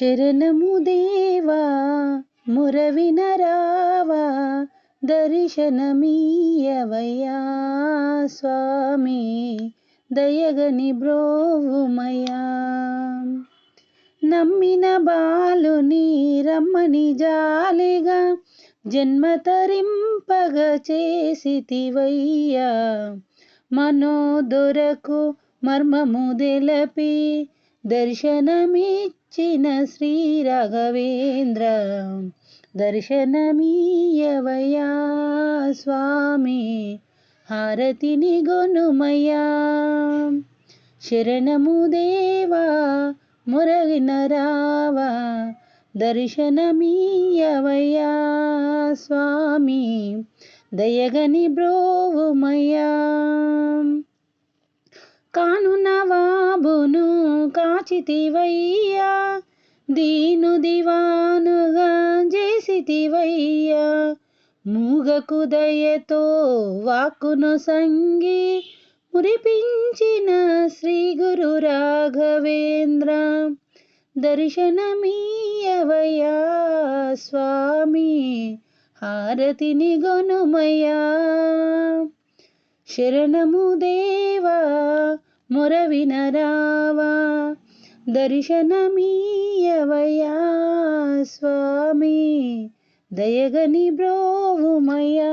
శరణము దేవా మురవినరావా దర్శనమీయవయ్యా స్వామి దయగని బ్రోవుమయా నమ్మిన బాలుని రమ్మని జాలిగా జన్మతరింపగ చేసితివయ్యా. మనోదొరకు మర్మము దర్శనమిచ్చి వచ్చిన శ్రీ రాఘవేంద్ర దర్శనమీయవయా స్వామి హారతిని గొనుమయా శరణము దేవా మురగిన రావా దర్శనమీయవయా స్వామి దయగని బ్రోవుమయా కానునవా కాచితివయ్యా దీను దివానుగా చేసితివయ్యా మూగకు దయతో వాక్కును సంగి మురిపించిన శ్రీ గురు రాఘవేంద్ర. దర్శనమీయవయా స్వామి హారతిని గొనుమయా శరణము దేవా మొరవినరావా దర్శనమీయవయా స్వామి దయగని బ్రోవుమయా